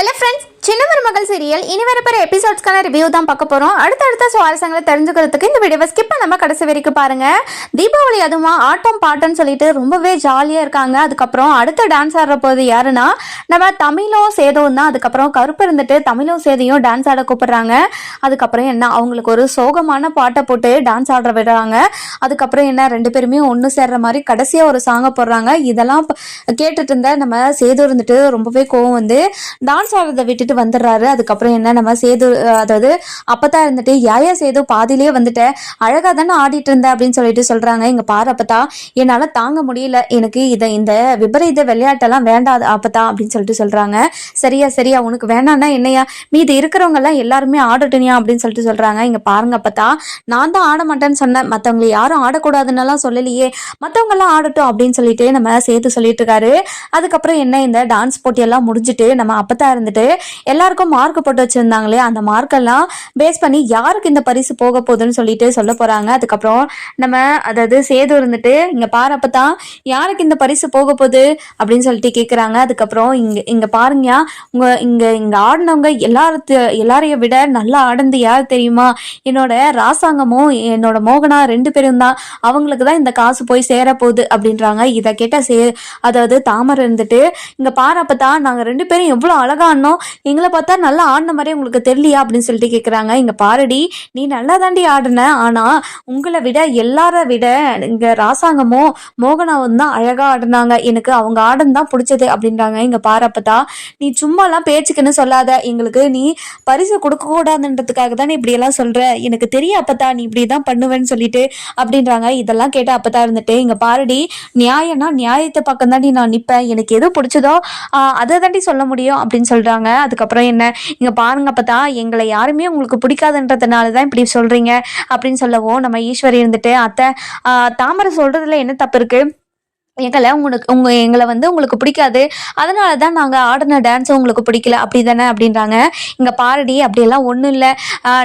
Hello friends சின்ன மகள் serial இனி வரப்போற எபிசோட்ஸ்க்கான ரிவ்யூ தான் பார்க்க போறோம். அடுத்தடுத்த சுவாரஸ்யங்களை தெரிஞ்சுக்கிறதுக்கு இந்த வீடியோவை ஸ்கிப் பண்ணாம கடைசி வரைக்கும் பாருங்க. தீபாவளி அதுவும் ஆட்டம் பாட்டம்னு சொல்லிட்டு ரொம்பவே ஜாலியா இருக்காங்க. அதுக்கப்புறம் அடுத்த டான்ஸ் ஆடுற போது யாருன்னா நம்ம தமிழும் சேதம் தான். அதுக்கப்புறம் கருப்பு இருந்துட்டு தமிழும் சேதையும் டான்ஸ் ஆட கூப்பிடுறாங்க. அதுக்கப்புறம் என்ன அவங்களுக்கு ஒரு சோகமான பாட்டை போட்டு டான்ஸ் ஆடுற விடுறாங்க. அதுக்கப்புறம் என்ன ரெண்டு பேருமே ஒன்று சேர்ற மாதிரி கடைசியாக ஒரு சாங்கை போடுறாங்க. இதெல்லாம் கேட்டுட்டு இருந்த நம்ம சேது இருந்துட்டு ரொம்பவே கோவம் வந்து டான்ஸ் ஆடுறதை விட்டுட்டு வந்துடுறாரு. அதுக்கப்புறம் என்ன நம்ம சேது அதாவது அப்பதான் இருந்துட்டு யாயா சேது பாதியிலேயே வந்துட்டு. அழகா தானே ஆடிட்டு இருந்த? அப்படின்னு சொல்லிட்டு சொல்றாங்க. இங்க பாரு அப்பதா என்னால தாங்க முடியல. எனக்கு இதை இந்த விபரீத விளையாட்டெல்லாம் வேண்டாது அப்பதா அப்படின்னு சொல்லிட்டு சொல்றாங்க. சரியா சரியா. உனக்கு வேணான்னா என்னையா? மீதி இருக்கிறவங்க எல்லாம் எல்லாருமே ஆடட்டுனியா அப்படின்னு சொல்லிட்டு சொல்றாங்க. இங்க பாருங்க அப்பதா நான் தான் ஆட மாட்டேன்னு சொன்னேன். மத்தவங்களை யாரும் ஆடக்கூடாதுன்னெல்லாம் சொல்லலையே. மத்தவங்க எல்லாம் ஆடட்டும். அப்படின்னு சொல்லிட்டு நம்ம சேர்த்து சொல்லிட்டு இருக்காரு. அதுக்கப்புறம் என்ன இந்த டான்ஸ் போட்டியெல்லாம் முடிஞ்சுட்டு நம்ம அப்பத்தா இருந்துட்டு எல்லாருக்கும் மார்க் போட்டு வச்சிருந்தாங்களே அந்த மார்க்கெல்லாம் பேஸ் பண்ணி யாருக்கு இந்த பரிசு போக போகுதுன்னு சொல்லிட்டு சொல்ல போறாங்க. அதுக்கப்புறம் நம்ம அதாவது சேது இருந்துட்டு இங்க பாரு அப்பதான் யாருக்கு இந்த பரிசு போக போகுது அப்படின்னு சொல்லிட்டு கேக்குறாங்க. அதுக்கப்புறம் இங்க இங்க பாருங்க உங்க இங்க இங்க ஆடினவங்க எல்லாரத்து எல்லாரையும் விட நல்லா ஆடுனது யார் தெரியுமா? என்னோட ராசாங்கமும் என்னோட மோகனா ரெண்டு பேரும் தான். அவங்களுக்கு தான் இந்த காசு போய் சேர போகுது அப்படின்றாங்க. இதை கேட்ட சே அதாவது தாமரை இருந்துட்டு இங்க பாரு அப்பதான் நாங்க ரெண்டு பேரும் எவ்வளவு அழகா ஆடினோம். எங்களை பார்த்தா நல்லா ஆடின மாதிரி உங்களுக்கு தெரியலையா அப்படின்னு சொல்லிட்டு கேட்குறாங்க இங்கே பாருடி நீ நல்லா தாண்டி ஆடின. ஆனால் உங்களை விட எல்லார விட இங்கே ராசாங்கமும் மோகனாவும் தான் அழகாக ஆடினாங்க. எனக்கு அவங்க ஆடன் தான் பிடிச்சது அப்படின்றாங்க. இங்கே பாரப்பதா நீ சும்மாலாம் பேச்சுக்குன்னு சொல்லாத. எங்களுக்கு நீ பரிசு கொடுக்கக்கூடாதுன்றதுக்காக தான் தானே இப்படியெல்லாம் சொல்கிற எனக்கு தெரியும் அப்பதா நீ இப்படி தான் பண்ணுவேன்னு சொல்லிட்டு அப்படின்றாங்க. இதெல்லாம் கேட்டு அப்பதான் இருந்துட்டு இங்கே பாருடி நியாயம்னா நியாயத்தை பக்கம் தாண்டி நான் நிற்பேன் எனக்கு எது பிடிச்சதோ அதை தாண்டி சொல்ல முடியும் அப்படின்னு சொல்கிறாங்க அதுக்கப்புறம் என்ன இங்கே பாருங்க அப்பதா எங்களை யாருமே உங்களுக்கு பிடிக்காதுன்றதுனால தான் இப்படி சொல்கிறீங்க அப்படின்னு சொல்லவும் நம்ம ஈஸ்வரி இருந்துட்டு அத்தை தாமரை சொல்கிறதுல என்ன தப்பு இருக்குது எங்களை உங்களுக்கு உங்க எங்களை வந்து உங்களுக்கு பிடிக்காது. அதனால தான் நாங்கள் ஆடின டான்ஸும் உங்களுக்கு பிடிக்கல. அப்படி தானே அப்படின்றாங்க. இங்கே பாரடி அப்படியெல்லாம் ஒன்றும் இல்லை.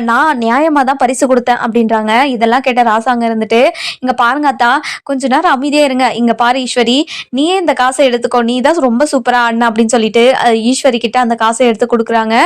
நான் நியாயமாக தான் பரிசு கொடுத்தேன் அப்படின்றாங்க. இதெல்லாம் கேட்ட ராசாங்க இருந்துட்டு இங்கே பாருங்க அத்தா கொஞ்ச நேரம் அமைதியாக இருங்க. இங்கே பாரு ஈஸ்வரி நீயே இந்த காசை எடுத்துக்கோ. நீ தான் ரொம்ப சூப்பராக ஆடின அப்படின்னு சொல்லிட்டு ஈஸ்வரி கிட்ட அந்த காசை எடுத்து கொடுக்குறாங்க.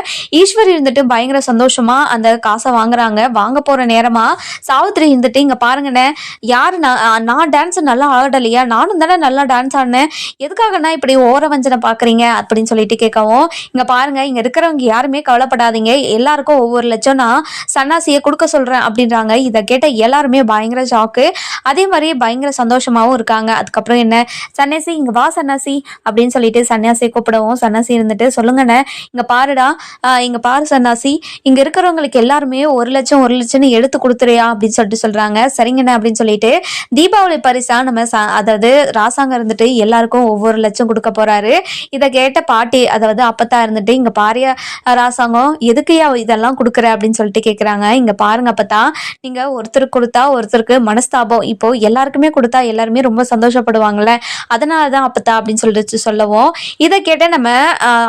ஈஸ்வரி இருந்துட்டு பயங்கர சந்தோஷமா அந்த காசை வாங்குறாங்க. வாங்க போகிற நேரமாக சாவித்திரி இருந்துட்டு இங்கே பாருங்கண்ணே யார் நான் நான் டான்ஸ் நல்லா ஆடலையா? நானும் தானே நல்லா டான்ஸ் ஆடினேன். எதுக்காகண்ணா இப்படி ஓர வஞ்சனை பார்க்குறீங்க அப்படின்னு சொல்லிட்டு கேட்கவும் இங்கே பாருங்க இங்கே இருக்கிறவங்க யாருமே கவலைப்படாதீங்க. எல்லாருக்கும் ஒவ்வொரு லட்சம் நான் சன்னாசியை கொடுக்க சொல்கிறேன் அப்படின்றாங்க. இதை கேட்ட எல்லாருமே பயங்கர ஷாக்கு அதே மாதிரி பயங்கர சந்தோஷமாகவும் இருக்காங்க. அதுக்கப்புறம் என்ன? சன்னியாசி இங்கே வா சன்னாசி அப்படின்னு சொல்லிட்டு சன்னியாசியை கூப்பிடவும் சன்னாசி இருந்துட்டு சொல்லுங்கண்ணே இங்கே பாருடா இங்கே இங்க பாரு சன்னாசி. இங்கே இருக்கிறவங்களுக்கு எல்லாருமே ஒரு லட்சம் ஒரு லட்சம்னு எடுத்து கொடுத்துறியா? அப்படின்னு சொல்லிட்டு சொல்கிறாங்க சரிங்கண்ணே அப்படின்னு சொல்லிட்டு தீபாவளி பரிசா நம்ம ச- அதாவது ராசாங்க இருந்துட்டு எல்லாருக்கும் ஒவ்வொரு லட்சம் கொடுக்க போறாரு. இதை கேட்ட பாட்டி அதாவது அப்பத்தா இருந்துட்டு இங்க பாரிய ராசாங்கம் எதுக்குயா இதெல்லாம் கொடுக்குற? அப்படின்னு சொல்லிட்டு கேட்குறாங்க இங்க பாருங்க அப்பத்தா நீங்க ஒருத்தருக்கு கொடுத்தா ஒருத்தருக்கு மனஸ்தாபம். இப்போ எல்லாருக்குமே கொடுத்தா எல்லாருமே ரொம்ப சந்தோஷப்படுவாங்கல்ல. அதனாலதான் அப்பத்தா அப்படின்னு சொல்லிட்டு சொல்லவும். இதை கேட்ட நம்ம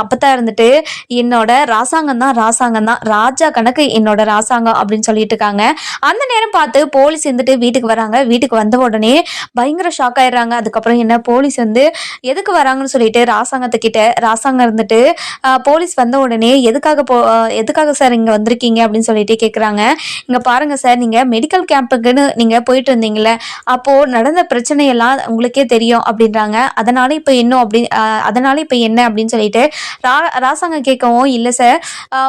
அப்பத்தா இருந்துட்டு என்னோட ராசாங்கம் தான் ராசாங்கம் தான். ராஜா கணக்கு என்னோட ராசாங்கம். அப்படின்னு சொல்லிட்டு இருக்காங்க. அந்த நேரம் பார்த்து போலீஸ் இருந்துட்டு வீட்டுக்கு வராங்க. வீட்டுக்கு வந்த உடனே பயங்கர ஷாக் ஆயிடுறாங்க. அதுக்கப்புறம் என்ன போலீஸ் வந்து எதுக்கு வராங்கன்னு சொல்லிட்டு ராசாங்கத்துக்கிட்ட ராசாங்கம் இருந்துட்டு போலீஸ் வந்த உடனே எதுக்காக போ எதுக்காக சார் இங்கே வந்திருக்கீங்க அப்படின்னு சொல்லிட்டு கேட்குறாங்க இங்கே பாருங்கள் சார் நீங்கள் மெடிக்கல் கேம்புக்குன்னு நீங்கள் போயிட்டு இருந்தீங்களே அப்போது நடந்த பிரச்சனையெல்லாம் உங்களுக்கே தெரியும் அப்படின்றாங்க. அதனால் இப்போ இன்னும் அப்படி அதனால் இப்போ என்ன அப்படின்னு சொல்லிட்டு ரா ராசாங்கம் கேட்கவும் இல்லை சார்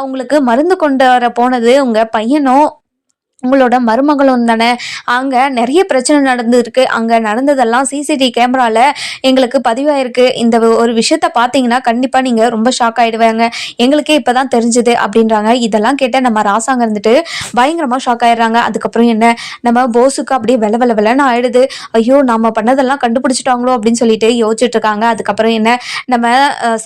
உங்களுக்கு மருந்து கொண்டு வர போனது உங்கள் பையனும் உங்களோட மருமகளும் தானே அங்கே நிறைய பிரச்சனை நடந்துருக்கு. அங்கே நடந்ததெல்லாம் சிசிடிவி கேமராவில் எங்களுக்கு பதிவாயிருக்கு. இந்த ஒரு விஷயத்த பார்த்தீங்கன்னா கண்டிப்பாக நீங்கள் ரொம்ப ஷாக் ஆகிடுவாங்க எங்களுக்கே இப்போ தான் தெரிஞ்சுது அப்படின்றாங்க. இதெல்லாம் கேட்ட நம்ம ராசாங்க இருந்துட்டு பயங்கரமாக ஷாக் ஆயிடுறாங்க. அதுக்கப்புறம் என்ன? நம்ம போஸுக்கு அப்படியே வெல வெல வெலன்னு ஆயிடுது. ஐயோ நம்ம பண்ணதெல்லாம் கண்டுபிடிச்சிட்டாங்களோ அப்படின்னு சொல்லிட்டு யோசிச்சுட்டு இருக்காங்க. அதுக்கப்புறம் என்ன? நம்ம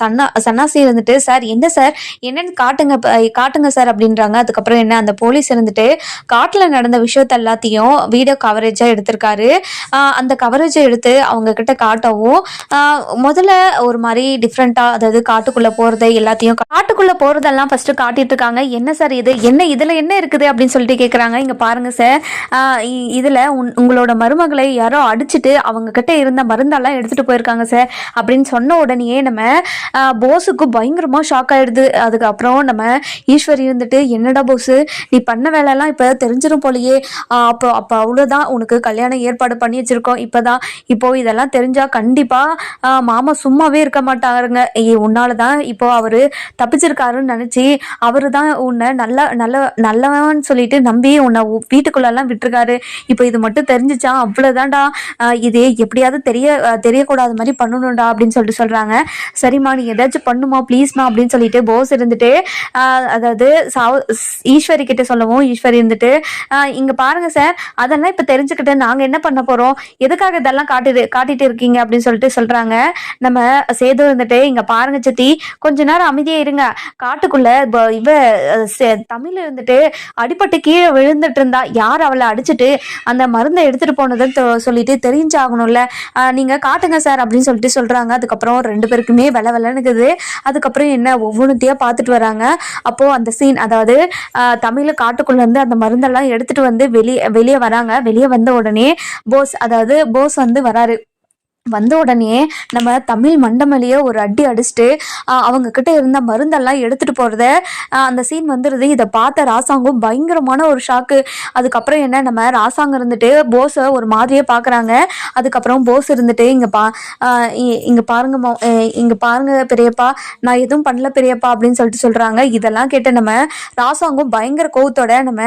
சன்னா சன்னாசி இருந்துட்டு சார் என்ன சார்? என்னன்னு காட்டுங்க காட்டுங்க சார் அப்படின்றாங்க. அதுக்கப்புறம் என்ன? அந்த போலீஸ் இருந்துட்டு காட்டில் நடந்த விஷயத்த எல்லாத்தையும் வீடியோ கவரேஜாக எடுத்திருக்காரு. அந்த கவரேஜை எடுத்து அவங்க கிட்ட காட்டவும் முதல்ல ஒரு மாதிரி டிஃப்ரெண்ட்டாக அதாவது காட்டுக்குள்ளே போகிறது எல்லாத்தையும் காட்டுக்குள்ளே போகிறதெல்லாம் ஃபஸ்ட்டு காட்டிட்டு இருக்காங்க. என்ன சார் இது? என்ன இதில் என்ன இருக்குது? அப்படின்னு சொல்லிட்டு கேட்குறாங்க இங்கே பாருங்கள் சார் இதில் உங்களோட மருமகளை யாரோ அடிச்சுட்டு அவங்க கிட்ட இருந்த மருந்தெல்லாம் எடுத்துகிட்டு போயிருக்காங்க சார் அப்படின்னு சொன்ன உடனேயே நம்ம போஸுக்கு பயங்கரமாக ஷாக் ஆகிடுது அதுக்கப்புறம் நம்ம ஈஸ்வரி இருந்துட்டு என்னடா போஸு நீ பண்ண வேலையெல்லாம் இப்போ தெரிஞ்சிடும் போலயே. அப்போ அப்போ அவ்வளோதான் உனக்கு கல்யாணம் ஏற்பாடு பண்ணி வச்சிருக்கோம். இப்போதான் இப்போ இதெல்லாம் தெரிஞ்சா கண்டிப்பாக மாமா சும்மாவே இருக்க மாட்டாருங்க. உன்னால தான் இப்போ அவர் தப்பிச்சிருக்காருன்னு நினச்சி அவர் தான் உன்னை நல்ல நல்ல நல்லவன் சொல்லிட்டு நம்பி உன்னை வீட்டுக்குள்ளெல்லாம் விட்டுருக்காரு. இப்போ இது மட்டும் தெரிஞ்சிச்சா அவ்வளோதான்டா இதே இது எப்படியாவது தெரிய தெரியக்கூடாத மாதிரி பண்ணணும்டா அப்படின்னு சொல்லிட்டு சொல்கிறாங்க சரிம்மா நீ ஏதாச்சும் பண்ணுமா ப்ளீஸ்மா அப்படின்னு சொல்லிட்டு போஸ் இருந்துட்டு அதாவது சாவ் ஈஸ்வரி கிட்ட சொல்லவும் ஈஸ்வரி இருந்துட்டு இங்க பாருங்க சார். அதெல்லாம் இப்ப தெரிஞ்சுக்கிட்டு நாங்க என்ன பண்ண போறோம்? எதுக்காக இதெல்லாம் காட்டிட்டு காட்டிட்டு இருக்கீங்க அப்படின்னு சொல்லிட்டு சொல்றாங்க. நம்ம சேது இருந்துட்டு இங்க பாருங்க சித்தி. கொஞ்ச நேரம் அமைதியா இருங்க. காட்டுக்குள்ள இவ செ- தமிழ் இருந்துட்டு அடிபட்டு கீழே விழுந்துட்டு இருந்தா யார் அவளை அடிச்சிட்டு அந்த மருந்தை எடுத்துட்டு போனதுன்னு சொல்லிட்டு தெரிஞ்சாகணும்ல. ஆஹ் நீங்க காட்டுங்க சார் அப்படின்னு சொல்லிட்டு சொல்றாங்க. அதுக்கப்புறம் ரெண்டு பேருக்குமே வெல வெலனுக்குது அதுக்கப்புறம் என்ன ஒவ்வொன்றுத்தையா பார்த்துட்டு வராங்க. அப்போ அந்த சீன் அதாவது ஆஹ் தமிழ் காட்டுக்குள்ள இருந்து அந்த மருந்தெல்லாம் எடுத்துட்டு வந்து வெளியே வெளியே வராங்க. வெளியே வந்த உடனே போஸ் அதாவது போஸ் வந்து வராரு. வந்த உடனே நம்ம தமிழ் மண்டமலியை ஒரு அடி அடிச்சுட்டு அவங்கக்கிட்ட அவங்க கிட்ட இருந்த மருந்தெல்லாம் எடுத்துட்டு போறத அந்த சீன் வந்துடுது இதை பார்த்த ராசாங்கும் பயங்கரமான ஒரு ஷாக்கு அதுக்கப்புறம் என்ன நம்ம ராசாங்கம் இருந்துட்டு போஸை ஒரு மாதிரியே பார்க்குறாங்க. அதுக்கப்புறம் போஸ் இருந்துட்டு இங்கே பா இ- இங்க பாருங்க இங்க பாருங்க பெரியப்பா நான் எதுவும் பண்ணல பெரியப்பா அப்படின்னு சொல்லிட்டு சொல்றாங்க. இதெல்லாம் கேட்டு நம்ம ராசாங்கும் பயங்கர கோவத்தோட நம்ம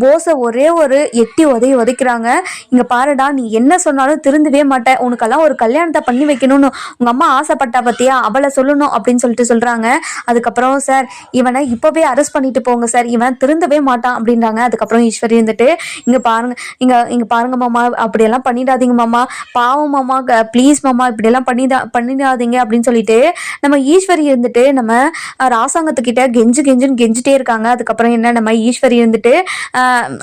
போஸை ஒரே ஒரு எட்டி உதவி உதைக்கிறாங்க. இங்க பாருடா நீ என்ன சொன்னாலும் திருந்தவே மாட்டேன். உனக்கெல்லாம் ஒரு கல்யாணத்தை பண்ணி வைக்கணும்னு உங்க அம்மா ஆசைப்பட்டா பத்தியா? அவளை சொல்லணும் அப்படின்னு சொல்லிட்டு சொல்றாங்க. அதுக்கப்புறம் சார் இவனை இப்பவே அரெஸ்ட் பண்ணிட்டு போங்க சார். இவன் திருந்தவே மாட்டான் அப்படின்றாங்க. அதுக்கப்புறம் ஈஸ்வரி வந்துட்டு இங்க பாருங்க இங்க இங்க பாருங்க மாமா அப்படியெல்லாம் பண்ணிடாதீங்க மாமா. பாவம் மாமா ப்ளீஸ் மாமா இப்படியெல்லாம் பண்ணிடா பண்ணிடாதீங்க அப்படின்னு சொல்லிட்டு நம்ம ஈஸ்வரி இருந்துட்டு நம்ம ராசாங்கத்துக்கிட்ட கெஞ்சு கெஞ்சுன்னு கெஞ்சிட்டே இருக்காங்க. அதுக்கப்புறம் என்ன நம்ம ஈஸ்வரி இருந்துட்டு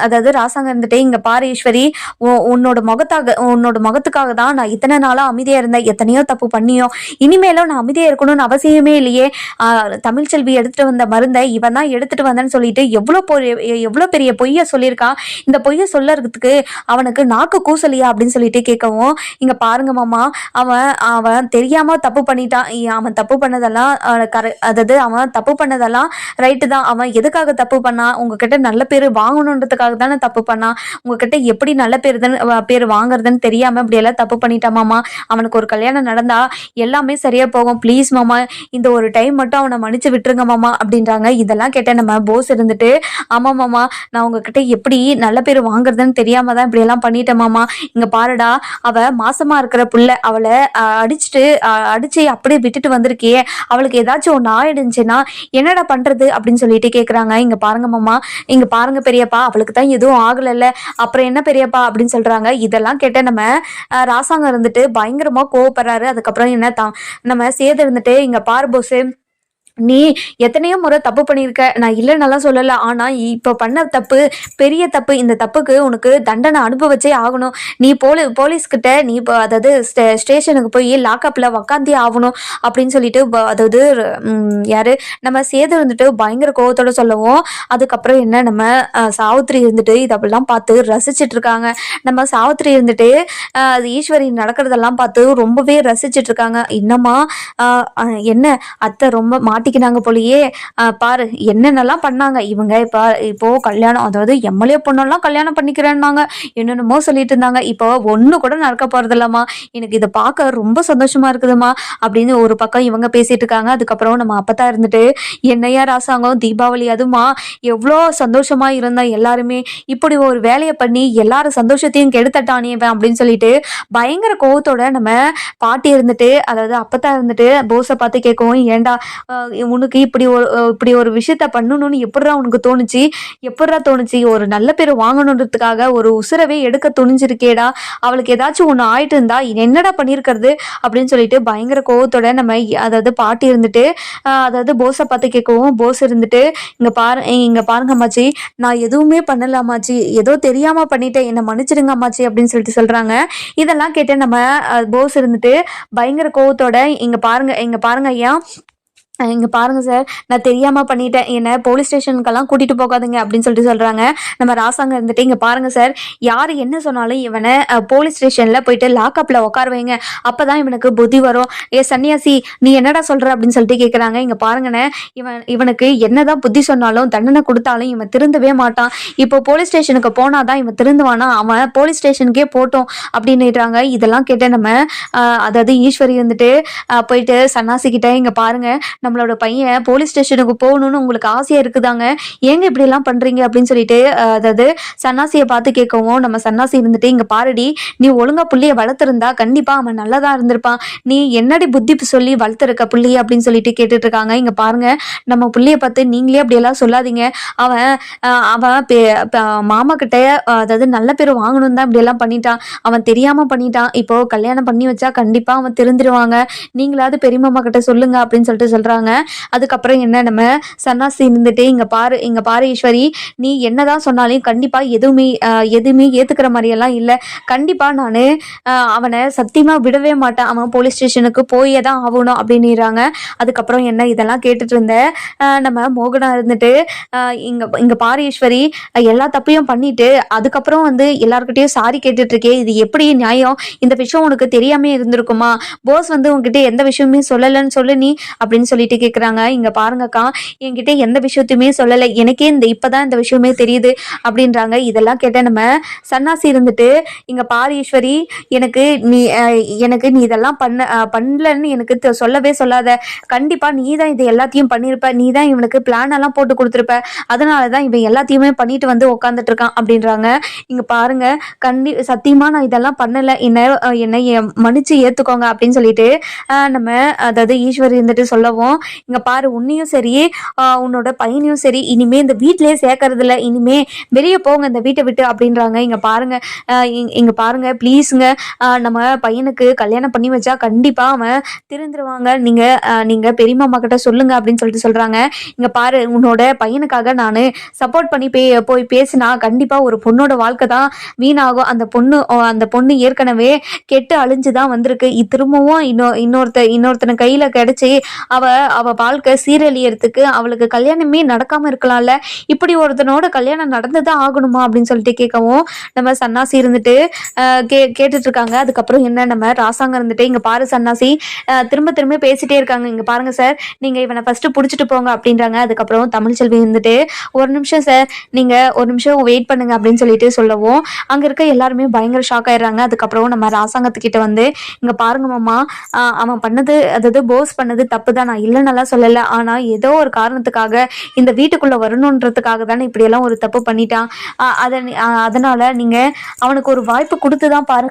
அதாவது ராசாங்கம் இருந்துட்டு இங்க பாரு ஈஸ்வரி உன்னோட முகத்தாக உன்னோட முகத்துக்காக தான் நான் இத்தனை நாளா அமைதியா இருந்தேன் எத்தனையோ தப்பு பண்ணியும் இனிமேலும் நான் அமைதியா இருக்கணும்னு அவசியமே இல்லையே. தமிழ்ச்செல்வி எடுத்துட்டு வந்த மருந்தை இவன் தான் எடுத்துட்டு வந்தேன்னு சொல்லிட்டு எவ்வளோ பெரிய எவ்வளோ பெரிய பொய்யை சொல்லியிருக்கான் இந்த பொய்யை சொல்லறதுக்கு அவனுக்கு நாக்கு கூசலியா அப்படின்னு சொல்லிட்டு கேட்கவும் இங்க பாருங்க மாமா அவன் அவன் தெரியாம தப்பு பண்ணிட்டான். அவன் தப்பு பண்ணதெல்லாம் கர- அதாவது அவன் தப்பு பண்ணதெல்லாம் ரைட்டு தான். அவன் எதுக்காக தப்பு பண்ணான் உங்ககிட்ட நல்ல பேர் வாங்கணுன்றதுக்காக தானே தப்பு பண்ணான் உங்ககிட்ட எப்படி நல்ல பேர் பேர் வாங்குறதுன்னு தெரியாம இப்படி எல்லாம் தப்பு பண்ணிட்டாமாமா அவனுக்கு ஒரு கல்யாணம் நடந்தா எல்லாமே சரியா போகும். ப்ளீஸ் மாமா இந்த ஒரு டைம் மட்டும் அவனை மன்னிச்சு விட்டுருங்க மாமா அப்படின்றாங்க. இதெல்லாம் கேட்ட நம்ம போஸ் இருந்துட்டு ஆமா மாமா நான் உங்ககிட்ட எப்படி நல்ல பேர் வாங்குறதுன்னு தெரியாம தான் இப்படி எல்லாம் பண்ணிட்டேன் மாமா. இங்க பாருடா அவ மாசமா இருக்கிற புள்ள அவளை அஹ், அடிச்சுட்டு அஹ், அடிச்சு அப்படியே விட்டுட்டு வந்திருக்கியே. அவளுக்கு ஏதாச்சும் ஒன்று ஆயிடுச்சுன்னா என்னடா பண்றது? அப்படின்னு சொல்லிட்டு கேக்குறாங்க. இங்க பாருங்க மாமா இங்க பாருங்க பெரியப்பா அவளுக்கு தான் எதுவும் ஆகலைல்ல. அப்புறம் என்ன பெரியப்பா? அப்படின்னு சொல்றாங்க. இதெல்லாம் கேட்ட நம்ம அஹ், ராசாங்கம் இருந்துட்டு பயங்கரமா கோவப்படுறாரு. அதுக்கப்புறம் என்ன தான் நம்ம சேது இருந்துட்டு இங்க பாரு நீ எத்தனையோ முறை தப்பு பண்ணியிருக்க. நான் இல்லைன்னெல்லாம் சொல்லலை. ஆனால் இப்போ பண்ண தப்பு பெரிய தப்பு இந்த தப்புக்கு உனக்கு தண்டனை அனுபவிச்சே ஆகணும். நீ போலி போலீஸ்கிட்ட நீ இப்போ அதாவது ஸ்டே ஸ்டேஷனுக்கு போய் லாக்அப்பில் உக்காந்தே ஆகணும் அப்படின்னு சொல்லிட்டு அதாவது யார் நம்ம சேது இருந்துட்டு பயங்கர கோவத்தோட சொல்லவும் அதுக்கப்புறம் என்ன நம்ம சாவித்திரி இருந்துட்டு இதெல்லாம் பார்த்து ரசிச்சிட்டு இருக்காங்க. நம்ம சாவித்திரி இருந்துட்டு அது ஈஸ்வரி நடக்கிறதெல்லாம் பார்த்து ரொம்பவே ரசிச்சிட்டு இருக்காங்க. என்னம்மா என்ன அத்தை ரொம்ப மாட்டிக்கினாங்க போலயே. பாரு என்னென்னலாம் பண்ணாங்க. இவங்க இப்போ இப்போ கல்யாணம் அதாவது எம்எல்ஏ பொண்ணெல்லாம் கல்யாணம் பண்ணிக்கிறேன்னாங்க. என்னென்னமோ சொல்லிட்டு இருந்தாங்க. இப்போ ஒன்று கூட நடக்க போகிறது இல்லம்மா எனக்கு இதை பார்க்க ரொம்ப சந்தோஷமா இருக்குதுமா அப்படின்னு ஒரு பக்கம் இவங்க பேசிட்டு இருக்காங்க. அதுக்கப்புறம் நம்ம அப்பதான் இருந்துட்டு என்னையா ராசாங்கம் தீபாவளி அதுமா எவ்வளோ சந்தோஷமா இருந்தா எல்லாருமே. இப்படி ஒரு வேலையை பண்ணி எல்லாரும் சந்தோஷத்தையும் கெடுத்தட்டானே அப்படின்னு சொல்லிட்டு பயங்கர கோவத்தோட நம்ம பாட்டி இருந்துட்டு அதாவது அப்பதான் இருந்துட்டு போஸை பார்த்து கேட்கவும் ஏன்டா உனக்கு இப்படி ஒரு இப்படி ஒரு விஷயத்த பண்ணணும்னு எப்படிடா உனக்கு தோணுச்சு? எப்படிடா தோணுச்சு? ஒரு நல்ல பேர் வாங்கணுன்றதுக்காக ஒரு உசுரவே எடுக்க துணிஞ்சிருக்கேடா. அவளுக்கு ஏதாச்சும் ஒன்று ஆயிட்டு இருந்தா என்னடா பண்ணியிருக்கிறது அப்படின்னு சொல்லிட்டு பயங்கர கோவத்தோட நம்ம அதாவது பாட்டி இருந்துட்டு அதாவது போஸை பார்த்து கேட்கவும் போஸ் இருந்துட்டு இங்கே பாரு இங்கே பாருங்க அம்மாச்சி நான் எதுவுமே பண்ணல அம்மாச்சி ஏதோ தெரியாம பண்ணிட்டேன் என்னை மன்னிச்சிடுங்க அம்மாச்சி அப்படின்னு சொல்லிட்டு சொல்றாங்க. இதெல்லாம் கேட்டு நம்ம போஸ் இருந்துட்டு பயங்கர கோவத்தோட இங்க பாருங்க இங்க பாருங்க ஐயா இங்க பாருங்க சார் நான் தெரியாம பண்ணிட்டேன். என்ன போலீஸ் ஸ்டேஷனுக்கெல்லாம் கூட்டிட்டு போகாதுங்க அப்படின்னு சொல்லிட்டு சொல்றாங்க. நம்ம ராசாங்க இருந்துட்டு இங்க பாருங்க சார் யாரு என்ன சொன்னாலும் இவனை போலீஸ் ஸ்டேஷன்ல போயிட்டு லாக்அப்ல உட்கார வைங்க. அப்பதான் இவனுக்கு புத்தி வரும். ஏ சன்னியாசி நீ என்னடா சொல்ற அப்படின்னு சொல்லிட்டு கேக்குறாங்க. இங்க பாருங்கண்ணே இவன் இவனுக்கு என்னதான் புத்தி சொன்னாலும் தண்டனை கொடுத்தாலும் இவன் திருந்தவே மாட்டான். இப்போ போலீஸ் ஸ்டேஷனுக்கு போனாதான் இவன் திருந்துவானா? அவன் போலீஸ் ஸ்டேஷனுக்கே போட்டோம் அப்படின்னுறாங்க. இதெல்லாம் கேட்டு நம்ம அதாவது ஈஸ்வரி வந்துட்டு போயிட்டு சன்னாசி கிட்ட இங்க பாருங்க. நம்மளோட பையன் போலீஸ் ஸ்டேஷனுக்கு போகணும்னு உங்களுக்கு ஆசையா இருக்குதாங்க? ஏங்க இப்படி எல்லாம் பண்றீங்க அப்படின்னு சொல்லிட்டு அதாவது சன்னாசியை பார்த்து கேட்கவும் நம்ம சன்னாசி இருந்துட்டு இங்க பாருடி நீ ஒழுங்கா புள்ளிய வளர்த்துருந்தா கண்டிப்பா அவன் நல்லதா இருந்திருப்பான். நீ என்னடி புத்தி சொல்லி வளர்த்துருக்க புள்ளி அப்படின்னு சொல்லிட்டு கேட்டுட்டு இருக்காங்க இங்க பாருங்க நம்ம புள்ளிய பார்த்து நீங்களே அப்படி எல்லாம் சொல்லாதீங்க. அவன் அவன் பே- மாமா கிட்ட அதாவது நல்ல பேர் வாங்கணும் தான் இப்படி எல்லாம் பண்ணிட்டான். அவன் தெரியாம பண்ணிட்டான். இப்போ கல்யாணம் பண்ணி வச்சா கண்டிப்பா அவன் திருந்திருவாங்க. நீங்களாவது பெரியமாமா கிட்ட சொல்லுங்க அப்படின்னு சொல்லிட்டு சொல்றாங்க அதுக்கப்புறம் என்ன நம்ம சன்னாசி இருந்துட்டு இங்க பாரு இங்க பாரு ஈஸ்வரி நீ என்னதான் சொன்னாலும் கண்டிப்பா எதுவுமே எதுவுமே ஏத்துக்கிற மாதிரியெல்லாம் இல்லை. கண்டிப்பா நான் அவனை சத்தியமா விடவே மாட்டேன். அவன் போலீஸ் ஸ்டேஷனுக்கு போயே தான் ஆகணும் அப்படின்னுறாங்க. அதுக்கப்புறம் என்ன இதெல்லாம் கேட்டுட்டு இருந்த நம்ம மோகனா இருந்துட்டு இங்க இங்க பாரு ஈஸ்வரி எல்லா தப்பையும் பண்ணிட்டு அதுக்கப்புறம் வந்து எல்லாருக்கிட்டையும் சாரி கேட்டுட்டு இருக்கே இது எப்படி நியாயம்? இந்த விஷயம் உனக்கு தெரியாம இருந்திருக்குமா? போஸ் வந்து உன்கிட்ட எந்த விஷயமே சொல்லலைன்னு சொல்லு நீ அப்படின்னு சொல்லி சொல்லிட்டு கேக்குறாங்க. இங்க பாருங்கக்கா என்கிட்ட எந்த விஷயத்தையுமே சொல்லலை. எனக்கே இந்த இப்பதான் இந்த விஷயமே தெரியுது அப்படின்றாங்க. இதெல்லாம் கேட்ட நம்ம சன்னாசி இருந்துட்டு இங்க பாரு ஈஸ்வரி எனக்கு நீ எனக்கு நீ இதெல்லாம் பண்ண பண்ணலன்னு எனக்கு தெ- சொல்லவே சொல்லாத. கண்டிப்பா நீ தான் இது எல்லாத்தையும் பண்ணியிருப்ப நீ தான் இவனுக்கு பிளான் எல்லாம் போட்டு கொடுத்துருப்ப. அதனால தான் இவன் எல்லாத்தையுமே பண்ணிட்டு வந்து உட்காந்துட்டு இருக்கான். அப்படின்றாங்க. இங்க பாருங்க கண்டி சத்தியமா நான் இதெல்லாம் பண்ணல. என்ன என்னை மன்னிச்சு ஏத்துக்கோங்க. அப்படின்னு சொல்லிட்டு நம்ம அதாவது ஈஸ்வரி இருந்துட்டு சொல்லவும் இங்க பாரு உன்னையும் சரி உன்னோட பையனையும் சரி இனிமே இந்த வீட்லயே சேர்க்கறது இல்ல இனிமே வெளியே போங்க இந்த வீட்டை விட்டு அப்படின்றாங்க. இங்க பாருங்க இங்கே இங்க- பாருங்க ப்ளீஸுங்க நம்ம பையனுக்கு கல்யாணம் பண்ணி வச்சா கண்டிப்பா அவன் திருந்துருவாங்க. நீங்க நீங்கள் நீங்க பெரியம்மா கிட்ட சொல்லுங்க அப்படின்னு சொல்லிட்டு சொல்றாங்க. இங்க பாரு உன்னோட பையனுக்காக நான் சப்போர்ட் பண்ணி பே போய் பேசினா கண்டிப்பா ஒரு பொண்ணோட வாழ்க்கை தான் வீணாகும். அந்த பொண்ணு அந்த பொண்ணு ஏற்கனவே கெட்டு அழிஞ்சு தான் வந்திருக்கு திரும்பவும் இன்னொ இன்னொருத்த இன்னொருத்தன கையில கிடைச்சி அவ அவ வாழ்க்கை சீரழியறதுக்கு அவளுக்கு கல்யாணமே நடக்காம இருக்கலாம்ல. இப்படி ஒருத்தனோட கல்யாணம் நடந்துதான் ஆகணுமா அப்படின்னு சொல்லிட்டு கேட்கவும் நம்ம சன்னாசி இருந்துட்டு கே கேட்டுட்டு இருக்காங்க அதுக்கப்புறம் என்ன நம்ம ராசாங்க இருந்துட்டு இங்க பாரு சன்னாசி. திரும்ப திரும்ப பேசிட்டே இருக்காங்க. இங்க பாருங்க சார் நீங்க இவனை ஃபர்ஸ்ட் புடிச்சிட்டு போங்க அப்படின்றாங்க. அதுக்கப்புறம் தமிழ்ச்செல்வி இருந்துட்டு ஒரு நிமிஷம் சார் நீங்க ஒரு நிமிஷம் வெயிட் பண்ணுங்க அப்படின்னு சொல்லிட்டு சொல்லவும் அங்க இருக்க எல்லாருமே பயங்கர ஷாக் ஆயிடுறாங்க. அதுக்கப்புறம் நம்ம ராசாங்கத்துக்கிட்ட வந்து இங்க பாருங்க மாமா அவன் பண்ணது அதாவது போஸ் பண்ணது தப்பு தான் நான் இல்லைன்னெல்லாம் சொல்லலை. ஆனா ஏதோ ஒரு காரணத்துக்காக இந்த வீட்டுக்குள்ள வரணுன்றதுக்காக தானே இப்படி எல்லாம் ஒரு தப்பு பண்ணிட்டான். ஆஹ் அதனால் நீங்கள் அதனால நீங்க அவனுக்கு ஒரு வாய்ப்பு கொடுத்து தான் பாரு.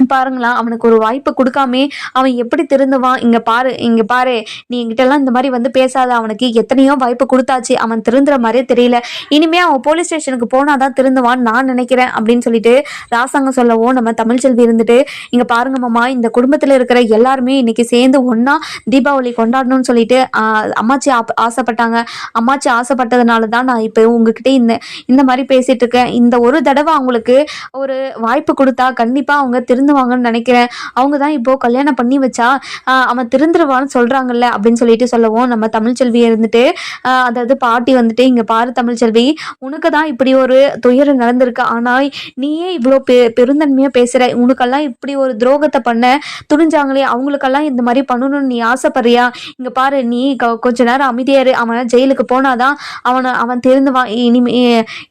பாருங்களா அவனுக்கு ஒரு வாய்ப்பு கொடுக்காமே அவன் எப்படி திருந்துவான்? இங்க பாரு இங்க பாரு. நீ என்கிட்ட எல்லாம் இந்த மாதிரி வந்து பேசாத. அவனுக்கு எத்தனையோ வாய்ப்பு கொடுத்தாச்சு. அவன் திருந்துற மாதிரியே தெரியல. இனிமே அவன் போலீஸ் ஸ்டேஷனுக்கு போனாதான் திருந்துவான்னு நான் நினைக்கிறேன் அப்படின்னு சொல்லிட்டு ராசாங்கம் சொல்லவும் நம்ம தமிழ்ச்செல்வி இருந்துட்டு இங்க பாருங்க மாமா இந்த குடும்பத்துல இருக்கிற எல்லாருமே இன்னைக்கு சேர்ந்து ஒன்னா தீபாவளி கொண்டாடணும்னு சொல்லிட்டு ஆஹ், அம்மாச்சி ஆப்- ஆசைப்பட்டாங்க. அம்மாச்சி ஆசைப்பட்டதுனால தான் நான் இப்போ உங்ககிட்ட இந்த இந்த மாதிரி பேசிட்டு இருக்கேன். இந்த ஒரு தடவை அவங்களுக்கு ஒரு வாய்ப்பு கொடுத்தா கண்டிப்பா அவங்க திருந்துவாங்கன்னு நினைக்கிறேன். அவங்க தான் இப்போ கல்யாணம் பண்ணி வச்சா அவன் திருந்துருவான்னு சொல்றாங்கல்ல அப்படின்னு சொல்லிட்டு சொல்லவும் நம்ம தமிழ்ச்செல்வி இருந்துட்டு அதாவது பாட்டி வந்துட்டு இங்க பாரு தமிழ்ச்செல்வி உனக்கு தான் இப்படி ஒரு துயரம் நடந்திருக்கு. ஆனா நீயே இவ்வளோ பெ பெருந்தன்மையா பேசுற. உனக்கெல்லாம் இப்படி ஒரு துரோகத்தை பண்ண துணிஞ்சாங்களே. அவங்களுக்கெல்லாம் இந்த மாதிரி பண்ணணும்னு நீ ஆசைப்படுறியா? இங்க பாரு நீ கொஞ்ச நேரம் அமைதியாரு அவன் ஜெயிலுக்கு போனாதான் அவனை அவன் திருந்துவான். இனிமே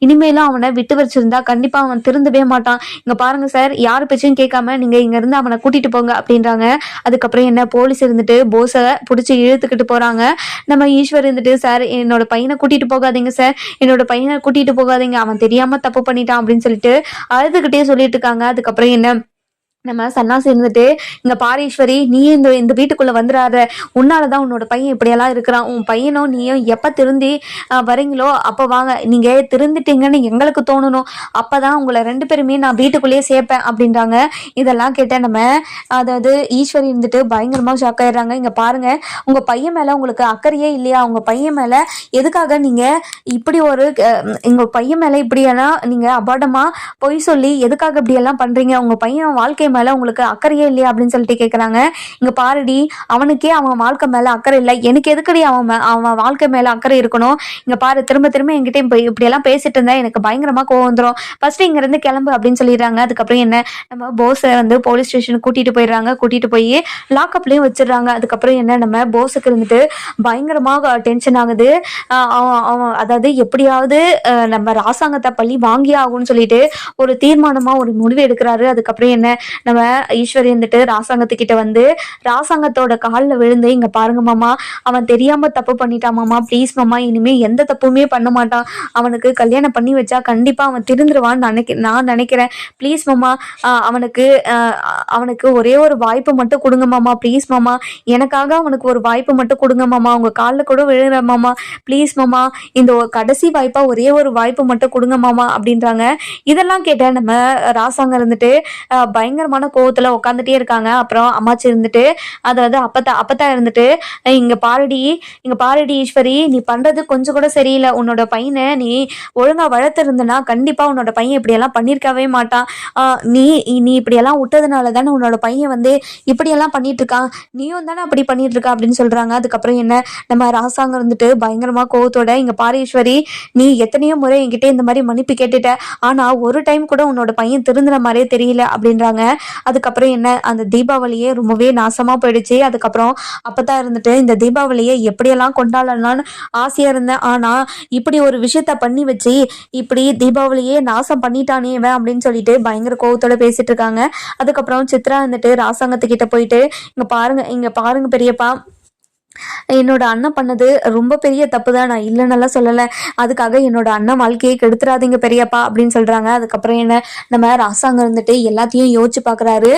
இனிமேலும் அவனை விட்டு வச்சிருந்தா கண்டிப்பா அவன் திருந்தவே மாட்டான். இங்க பாருங்க சார் யார் பேச்சையும் கேட்காம இல்லாமல் நீங்கள் இங்கேருந்து அவனை கூட்டிகிட்டு போங்க அப்படின்றாங்க. அதுக்கப்புறம் என்ன போலீஸ் இருந்துட்டு போஸை பிடிச்சி இழுத்துக்கிட்டு போகிறாங்க நம்ம ஈஸ்வர் இருந்துட்டு சார் என்னோட பையனை கூட்டிகிட்டு போகாதீங்க சார். என்னோட பையனை கூட்டிகிட்டு போகாதீங்க. அவன் தெரியாமல் தப்பு பண்ணிட்டான் அப்படின்னு சொல்லிட்டு அழுதுகிட்டே சொல்லிட்டு இருக்காங்க. அதுக்கப்புறம் என்ன நம்ம சன்னாசி இருந்துட்டு இங்க பாரீஸ்வரி நீ இந்த இந்த வீட்டுக்குள்ள வந்துடாத உன்னாலதான் உன்னோட பையன் இப்படியெல்லாம் இருக்கிறான். உன் பையனும் நீயும் எப்ப திருந்தி வரீங்களோ அப்ப வாங்க. நீங்க திருந்திட்டீங்கன்னு எங்களுக்கு தோணணும். அப்பதான் உங்களை ரெண்டு பேருமே நான் வீட்டுக்குள்ளேயே சேர்ப்பேன் அப்படின்றாங்க. இதெல்லாம் கேட்ட நம்ம அதாவது ஈஸ்வரி இருந்துட்டு பயங்கரமா ஷாக் ஆயிடுறாங்க. இங்க பாருங்க உங்க பையன் மேல உங்களுக்கு அக்கறையே இல்லையா? உங்க பையன் மேல எதுக்காக நீங்க இப்படி ஒரு உங்க பையன் மேல இப்படியெல்லாம் நீங்க அபாடமா பொய் சொல்லி எதுக்காக இப்படி எல்லாம் பண்றீங்க? உங்க பையன் வாழ்க்கை மேல உங்களுக்கு அக்கறையே இல்லையா அப்படின்னு சொல்லிட்டு கேட்குறாங்க இங்கே பாருடி அவனுக்கே அவன் வாழ்க்கை மேல அக்கறை இல்லை. எனக்கு எதுக்கடி அவன் மே- அவன் வாழ்க்கை மேல அக்கறை இருக்கணும்? இங்கே பாரு திரும்ப திரும்ப என்கிட்ட போய் இப்படியெல்லாம் பேசிட்டு இருந்தா எனக்கு பயங்கரமா கோவம் வந்துடும் ஃபர்ஸ்ட் இங்க இருந்து கிளம்பு அப்படின்னு சொல்லிடுறாங்க. அதுக்கப்புறம் என்ன? நம்ம போஸை வந்து போலீஸ் ஸ்டேஷனுக்கு கூட்டிட்டு போயிடுறாங்க. கூட்டிட்டு போய் லாக்அப்லயும் வச்சிடுறாங்க. அதுக்கப்புறம் என்ன? நம்ம போஸுக்கு இருந்துட்டு பயங்கரமாக டென்ஷன் ஆகுது. அவன் அதாவது எப்படியாவது நம்ம ராசாங்கத்தை பள்ளி வாங்கியே ஆகும்னு சொல்லிட்டு ஒரு தீர்மானமா ஒரு முடிவு எடுக்கிறாரு. அதுக்கப்புறம் என்ன? நம்ம ஈஸ்வரி வந்துட்டு ராசாங்கத்துக்கிட்ட வந்து ராசாங்கத்தோட காலில் விழுந்து இங்க பாருங்க மாமா அவன் தெரியாம தப்பு பண்ணிட்டான் மாமா ப்ளீஸ் மாமா இனிமே எந்த தப்புமே பண்ண மாட்டான். அவனுக்கு கல்யாணம் பண்ணி வச்சா கண்டிப்பா அவன் திருந்துருவான்னு நினைக்க நான் நினைக்கிறேன். ப்ளீஸ் மாமா அவனுக்கு அவனுக்கு ஒரே ஒரு வாய்ப்பு மட்டும் கொடுங்க மாமா ப்ளீஸ் மாமா. எனக்காக அவனுக்கு ஒரு வாய்ப்பு மட்டும் கொடுங்க மாமா. அவங்க காலில் கூட விழுற மாமா. ப்ளீஸ் மாமா இந்த கடைசி வாய்ப்பா ஒரே ஒரு வாய்ப்பு மட்டும் கொடுங்க மாமா அப்படின்றாங்க. இதெல்லாம் கேட்ட நம்ம ராசாங்க இருந்துட்டு பயங்கரமாக பயங்கரமான கோவத்துல உட்காந்துட்டே இருக்காங்க. அப்புறம் அம்மாச்சி இருந்துட்டு அதாவது அப்பத்தா அப்பத்தா இருந்துட்டு இங்கே இங்க பாருடி இங்க பாரடி ஈஸ்வரி நீ பண்றது கொஞ்சம் கூட சரியில்லை. உன்னோட பையனை நீ ஒழுங்கா வளர்த்துருந்தனா கண்டிப்பா உன்னோட பையன் இப்படியெல்லாம் பண்ணியிருக்கவே மாட்டான். நீ நீ இப்படியெல்லாம் விட்டதுனால தானே உன்னோட பையன் வந்து இப்படியெல்லாம் பண்ணிட்டு இருக்கான் நீயும் தானே அப்படி பண்ணிட்டு இருக்க அப்படின்னு சொல்றாங்க. அதுக்கப்புறம் என்ன? நம்ம ராசாங்க இருந்துட்டு பயங்கரமா கோவத்தோட இங்க பாரீஸ்வரி நீ எத்தனையோ முறை என்கிட்ட இந்த மாதிரி மன்னிப்பு கேட்டுட்ட. ஆனா ஒரு டைம் கூட உன்னோட பையன் திருந்துற மாதிரியே தெரியல. அப்படின்றாங்க. அதுக்கப்புறம் என்ன அந்த தீபாவளியே ரொம்பவே நாசமா போயிடுச்சு. அதுக்கப்புறம் அப்பதான் இருந்துட்டு இந்த தீபாவளியை எப்படியெல்லாம் கொண்டாடலாம்னு ஆசையா இருந்தேன். ஆனா இப்படி ஒரு விஷயத்த பண்ணி வச்சு இப்படி தீபாவளியே நாசம் பண்ணிட்டானே இவன் அப்படின்னு சொல்லிட்டு பயங்கர கோவத்தோட பேசிட்டு இருக்காங்க. அதுக்கப்புறம் சித்ரா வந்துட்டு ராசாங்கத்துக்கிட்ட போயிட்டு இங்க பாருங்க இங்க பாருங்க பெரியப்பா என்னோட அண்ணன் பண்ணது ரொம்ப பெரிய தப்பு தான் நான் இல்லைன்னெல்லாம் சொல்லலை. அதுக்காக என்னோட அண்ணன் வாழ்க்கையை கெடுத்துறாதீங்க பெரியப்பா அப்படின்னு சொல்றாங்க. அதுக்கப்புறம் என்ன? நம்ம ராசாங்க இருந்துட்டு எல்லாத்தையும் யோசிச்சு பார்க்கறாரு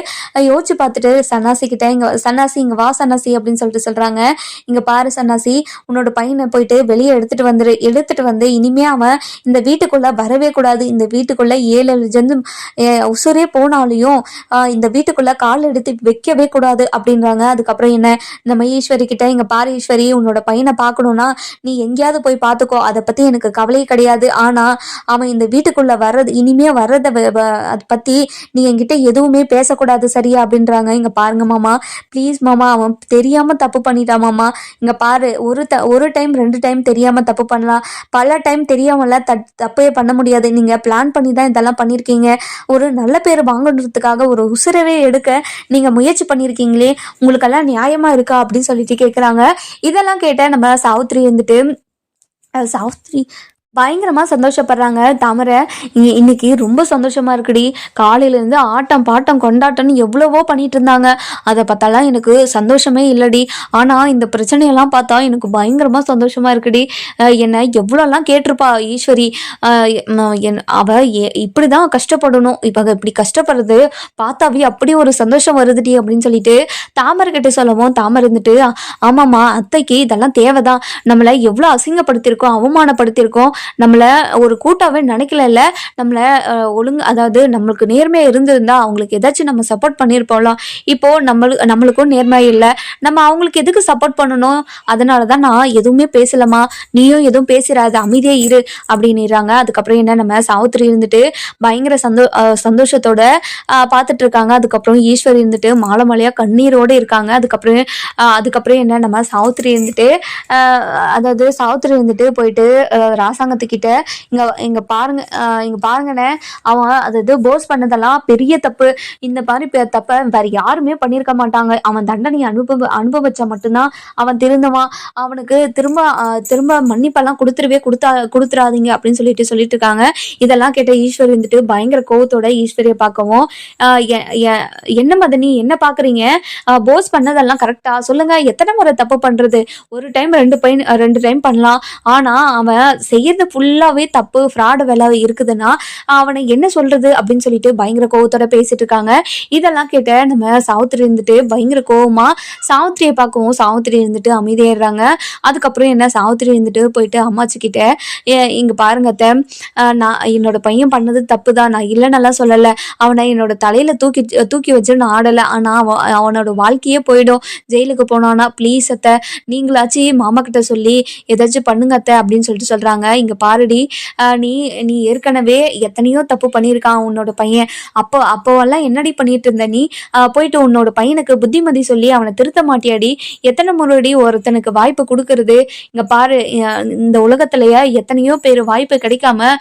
யோசிச்சு பார்த்துட்டு சன்னாசி கிட்ட சன்னாசி இங்கே வா சன்னாசி அப்படின்னு சொல்லிட்டு சொல்கிறாங்க இங்கே பாரு சன்னாசி உன்னோட பையனை போயிட்டு வெளியே எடுத்துட்டு வந்துரு. எடுத்துட்டு வந்து இனிமே அவன் இந்த வீட்டுக்குள்ளே வரவே கூடாது. இந்த வீட்டுக்குள்ளே ஏழு ஜந்து உசுரே போனாலையும் இந்த வீட்டுக்குள்ளே கால் எடுத்து வைக்கவே கூடாது அப்படின்றாங்க. அதுக்கப்புறம் என்ன? நம்ம ஈஸ்வரி கிட்ட இங்கே பாரு ஈஸ்வரி உன்னோட பையனை பார்க்கணும்னா நீ எங்கேயாவது போய் பார்த்துக்கோ. அதை பத்தி எனக்கு கவலையே கிடையாது. ஆனா அவன் இந்த வீட்டுக்குள்ள வர்றது இனிமே வர்றதை அதை பத்தி நீ என்கிட்ட எதுவுமே பேசக்கூடாது சரியா அப்படின்றாங்க. இங்க பாருங்க மாமா. ப்ளீஸ் மாமா அவன் தெரியாம தப்பு பண்ணிட்டான் மாமா. இங்க பாரு ஒரு த ஒரு டைம் ரெண்டு டைம் தெரியாம தப்பு பண்ணலாம். பல டைம் தெரியாமல த தப்பே பண்ண முடியாது. நீங்க பிளான் பண்ணி தான் இதெல்லாம் பண்ணியிருக்கீங்க ஒரு நல்ல பேர் வாங்கணுன்றதுக்காக ஒரு உசுரவே எடுக்க நீங்க முயற்சி பண்ணியிருக்கீங்களே உங்களுக்கெல்லாம் நியாயமா இருக்கா அப்படின்னு சொல்லிட்டு கேட்குறாங்க இதெல்லாம் கேட்ட நம்ம சவுத்ரி வந்துட்டு சவுத்ரி சாவித்ரி பயங்கரமாக சந்தோஷப்படுறாங்க தாமரை. இ- இன்னைக்கு ரொம்ப சந்தோஷமா இருக்குடி. காலையிலேருந்து ஆட்டம் பாட்டம் கொண்டாட்டம்னு எவ்வளவோ பண்ணிட்டு இருந்தாங்க அதை பார்த்தாலாம் எனக்கு சந்தோஷமே இல்லடி. ஆனால் இந்த பிரச்சனையெல்லாம் பார்த்தா எனக்கு பயங்கரமாக சந்தோஷமா இருக்குடி. என்னை எவ்வளோலாம் கேட்டிருப்பா ஈஸ்வரி. என்- அவ எ- இப்படிதான் கஷ்டப்படணும். இப்போ இப்படி கஷ்டப்படுறது பார்த்தாவே அப்படி ஒரு சந்தோஷம் வருதுடி அப்படின்னு சொல்லிட்டு தாமரைக்கிட்ட சொல்லவும் தாமரை இருந்துட்டு ஆமாம்மா அத்தைக்கு இதெல்லாம் தேவைதான். நம்மளை எவ்வளோ அசிங்கப்படுத்தியிருக்கோம் அவமானப்படுத்தியிருக்கோம். நம்மளை ஒரு கூட்டாவே நினைக்கல நம்மளை ஒழுங்கு அதாவது நம்மளுக்கு நேர்மையா இருந்திருந்தா அவங்களுக்கு ஏதாச்சும் நம்ம சப்போர்ட் பண்ணியிருப்போம்ல இப்போ நம்மளுக்கு நம்மளுக்கும் நேர்மை இல்லை. நம்ம அவங்களுக்கு எதுக்கு சப்போர்ட் பண்ணணும்? அதனால தான் நான் எதுவுமே பேசலமா நீயும் எதுவும் பேசிடாத அமைதியே இரு அப்படின்னுறாங்க. அதுக்கப்புறம் என்ன? நம்ம சாவித்திரி இருந்துட்டு பயங்கர சந்தோ அஹ், சந்தோஷத்தோட அஹ், பார்த்துட்டு இருக்காங்க அதுக்கப்புறம் ஈஸ்வரி இருந்துட்டு மாலை மாலையா கண்ணீரோட இருக்காங்க. அதுக்கப்புறம் அதுக்கப்புறம் என்ன? நம்ம சாவித்திரி இருந்துட்டு அதாவது சாவித்திரி இருந்துட்டு போயிட்டு ராசா அரசாங்கத்துக்கிட்ட இங்க இங்க பாருங்க இங்க பாருங்கண்ணே அவன் அதாவது போஸ் பண்ணதெல்லாம் பெரிய தப்பு. இந்த மாதிரி தப்ப வேற யாருமே பண்ணியிருக்க மாட்டாங்க. அவன் தண்டனை அனுபவ அனுபவிச்சா மட்டும்தான் அவன் திருந்தவான். அவனுக்கு திரும்ப திரும்ப மன்னிப்பெல்லாம் கொடுத்துருவே கொடுத்தா கொடுத்துறாதீங்க அப்படின்னு சொல்லிட்டு சொல்லிட்டு இருக்காங்க. இதெல்லாம் கேட்ட ஈஸ்வரி வந்துட்டு பயங்கர கோவத்தோட ஈஸ்வரியை பார்க்கவும் என்ன மதனி என்ன பாக்குறீங்க போஸ் பண்ணதெல்லாம் கரெக்டா? சொல்லுங்க எத்தனை முறை தப்பு பண்றது? ஒரு டைம் ரெண்டு பையன் ரெண்டு டைம் பண்ணலாம். ஆனா அவன் செய்ய இது ஃபுல்லாவே தப்பு ஃப்ராடு வேலை இருக்குதுன்னா அவனை என்ன சொல்றது அப்படின்னு சொல்லிட்டு பயங்கர கோவத்தோட பேசிட்டு இருக்காங்க. இதெல்லாம் கேட்ட நம்ம சாவித்திரி இருந்துட்டு பயங்கர கோவமா சாவித்திரியை பார்க்கவும் சாவித்திரி இருந்துட்டு அமைதியாயிடுறாங்க. அதுக்கப்புறம் என்ன சாவித்திரி இருந்துட்டு போயிட்டு அம்மாச்சி கிட்ட இங்க பாருங்க அத்தை நான் என்னோட பையன் பண்ணது தப்பு தான் நான் இல்லைன்னெல்லாம் சொல்லலை. அவனை என்னோட தலையில தூக்கி தூக்கி வச்சு நான் ஆடலை. ஆனா அவன் அவனோட வாழ்க்கையே போயிடும். ஜெயிலுக்கு போனானா ப்ளீஸ் அத்தை நீங்களாச்சு மாமா கிட்ட சொல்லி ஏதாச்சும் பண்ணுங்க அத்தை அப்படின்னு சொல்லிட்டு சொல்றாங்க. இங்க பாருடி நீ நீ ஏற்கனவே எத்தனையோ தப்பு பண்ணியிருக்கான் உன்னோட பையன். அப்போ அப்போவெல்லாம் என்னடி பண்ணிட்டு இருந்த நீ போயிட்டு உன்னோட பையனுக்கு புத்திமதி சொல்லி அவனை திருத்த மாட்டியாடி? எத்தனை முறைடி ஒருத்தனுக்கு வாய்ப்பு கொடுக்கறது? இங்க பாரு இந்த உலகத்திலேயே எத்தனையோ பேர் வாய்ப்பு கிடைக்காம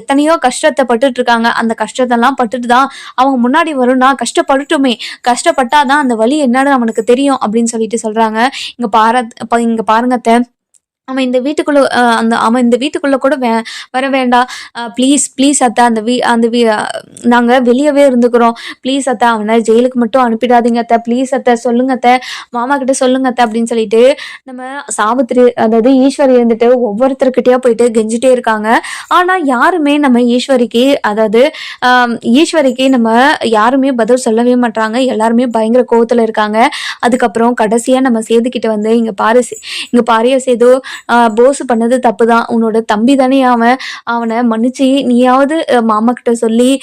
எத்தனையோ கஷ்டத்தை பட்டுட்டு இருக்காங்க அந்த கஷ்டத்தெல்லாம் பட்டுட்டு தான் அவங்க முன்னாடி வரும்னா கஷ்டப்படட்டுமே. கஷ்டப்பட்டாதான் அந்த வழி என்னன்னு அவனுக்கு தெரியும் அப்படின்னு சொல்லிட்டு சொல்றாங்க. இங்க பாரு இங்க பாருங்க அத்தை. அவன் இந்த வீட்டுக்குள்ளே அந்த அவன் இந்த வீட்டுக்குள்ளே கூட வே வர வேண்டாம் ப்ளீஸ் ப்ளீஸ் அத்தா அந்த வீ அந்த வீ நாங்கள் வெளியவே இருந்துக்கிறோம். ப்ளீஸ் அத்தா அவனை ஜெயிலுக்கு மட்டும் அனுப்பிடாதீங்க அத்தை. ப்ளீஸ் அத்தை சொல்லுங்க அத்தை. மாமா கிட்ட சொல்லுங்க அத்தை அப்படின்னு சொல்லிட்டு நம்ம சாவித்திரி அதாவது ஈஸ்வரி இருந்துட்டு ஒவ்வொருத்தர்கிட்டயா போயிட்டு கெஞ்சிட்டே இருக்காங்க. ஆனால் யாருமே நம்ம ஈஸ்வரிக்கு அதாவது ஈஸ்வரிக்கு நம்ம யாருமே பதில் சொல்லவே மாட்டாங்க எல்லாருமே பயங்கர கோவத்தில் இருக்காங்க. அதுக்கப்புறம் கடைசியாக நம்ம சேதுக்கிட்ட வந்து இங்கே பாரு இங்கே பாரிய சேது. போஸ் பண்ணது தப்பு தான் உன்னோட தம்பி தானே அவன். அவனை மன்னிச்சு நீயாவது மாமா கிட்ட சொல்லி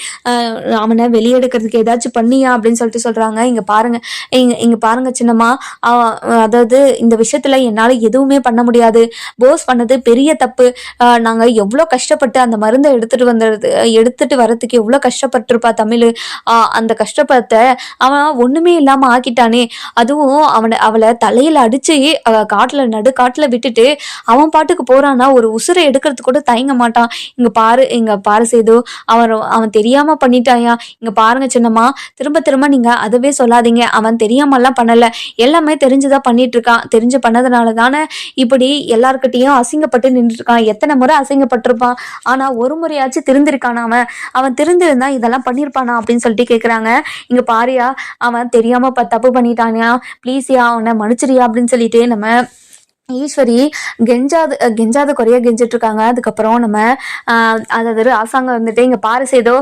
அவனை வெளியெடுக்கிறதுக்கு ஏதாச்சும் பண்ணியா அப்படின்னு சொல்லிட்டு சொல்றாங்க. இங்க பாருங்க. இங்க இங்க பாருங்க சின்னம்மா. அவ- அதாவது இந்த விஷயத்துல என்னால எதுவுமே பண்ண முடியாது. போஸ் பண்ணது பெரிய தப்பு. நாங்கள் நாங்க எவ்வளோ கஷ்டப்பட்டு அந்த மருந்தை எடுத்துட்டு வந்தது எடுத்துட்டு வர்றதுக்கு எவ்வளோ கஷ்டப்பட்டிருப்பா தமிழ். ஆஹ் அந்த கஷ்டப்பட்ட அவன் ஒண்ணுமே இல்லாம ஆக்கிட்டானே. அதுவும் அவனை அவளை தலையில அடிச்சு அவ காட்டுல நடு விட்டுட்டு அவன் பாட்டுக்கு போறான்னா ஒரு உசுரை எடுக்கிறது கூட தயங்க மாட்டான். இங்க பாரு இங்க பாரு சேது அவன் அவன் தெரியாம பண்ணிட்டாயா? இங்க பாருங்க சின்னம்மா திரும்ப திரும்ப நீங்க அதவே சொல்லாதீங்க. அவன் தெரியாமலாம் பண்ணல. எல்லாமே தெரிஞ்சுதான் பண்ணிட்டு இருக்கான் தெரிஞ்சு பண்ணதுனால தானே இப்படி எல்லாருக்கிட்டையும் அசிங்கப்பட்டு நின்று இருக்கான் எத்தனை முறை அசிங்கப்பட்டிருப்பான். ஆனா ஒரு முறையாச்சும் திருந்திருக்கான் அவன்? அவன் திருந்திருந்தா இதெல்லாம் பண்ணியிருப்பானா அப்படின்னு சொல்லிட்டு கேக்குறாங்க. இங்க பாரியா அவன் தெரியாம ப- தப்பு பண்ணிட்டானியா. ப்ளீஸ்யா அவனை மன்னிச்சிரியா அப்படின்னு சொல்லிட்டு நம்ம ஈஸ்வரி கெஞ்சாது கெஞ்சாத குறைய கெஞ்சிட்டு இருக்காங்க அதுக்கப்புறம் நம்ம அதாவது அரசாங்கம் வந்துட்டு இங்க பாரு சேதோ